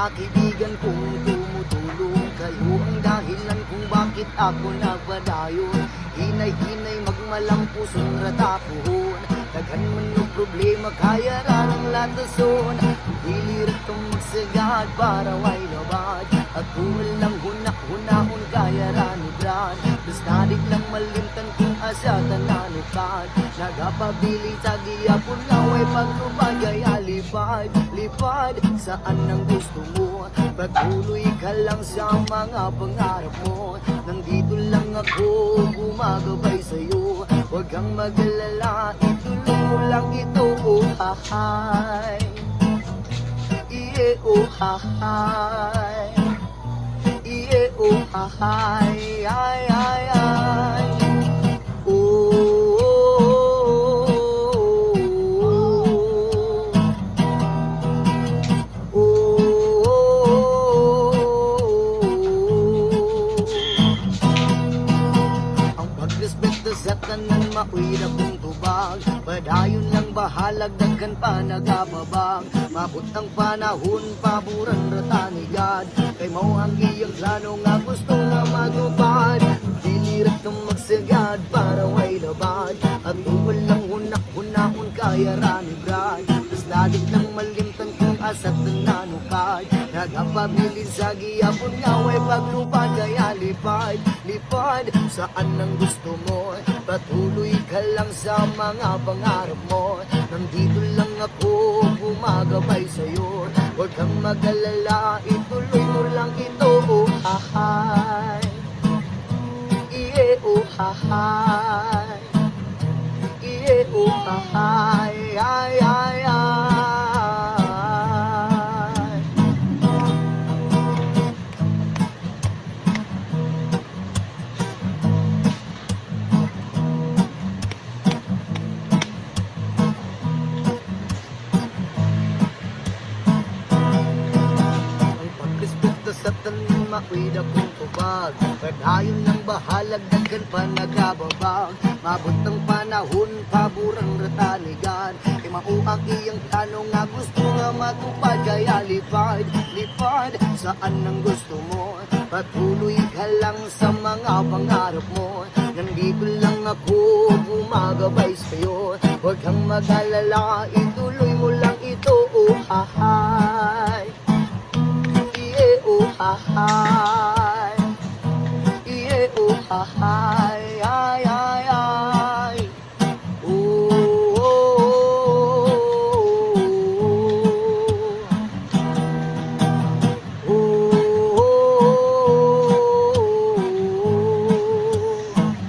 mga kaibigan kung tumutulong kayo. Ang dahilan kung bakit ako nagpadayon Hinay-hinay magmalampusong ratapon Daghan man yung problema kaya rarang latason Dilirat kang magsagad para way labad. At kung walang hunak-hunahon kaya ranibran Basta di lang malimtan kung asa tanaw tananukad Nagapabili sa giyapon nga way paglubad Kaya lipad, saan ang gusto mo? Patuloy ka lang sa mga pangarap mo. Nandito lang ako gumagabay sa'yo. Huwag kang mag-alala, ituloy mo lang ito Oh hahay Iye oh hahay Iye oh hahay Ay ay ay tanan mauira kong tubag. Padayon lang bahalag daghan pa nagababang Mabot ang panahon paburan ratanigad Kay mao ang iyang plano nga gusto nga magupad Dilirat kang magsagad para way labad. At kung walang hunak-hunahon kaya ranigad ng malimtan kung asat ng nanukad Nagapabilin sa giyapon nga way paglupad Kaya lipad, lipad saan ang gusto mo? Patuloy ka lang sa mga pangarap mo. Nandito lang ako gumagabay sa'yo. Huwag kang mag-alala, ituloy mo lang ito Oh hahay, iye oh hahay Iye oh hahay, sa tanim mauida kong tubag Padayon ng bahalag daghan pa nagababag. Mabot ang panahon paburang ratanigan Kay mauang iyang plano nga gusto nga matupad Kaya lipad, lipad. Saan ang gusto mo? Patuloy ka lang sa mga pangarap mo. Nandito lang ako gumagabay sa'yo. Huwag kang mag-alala, ituloy mo lang ito Oh hahay Iye oh hahay Iye oh hahay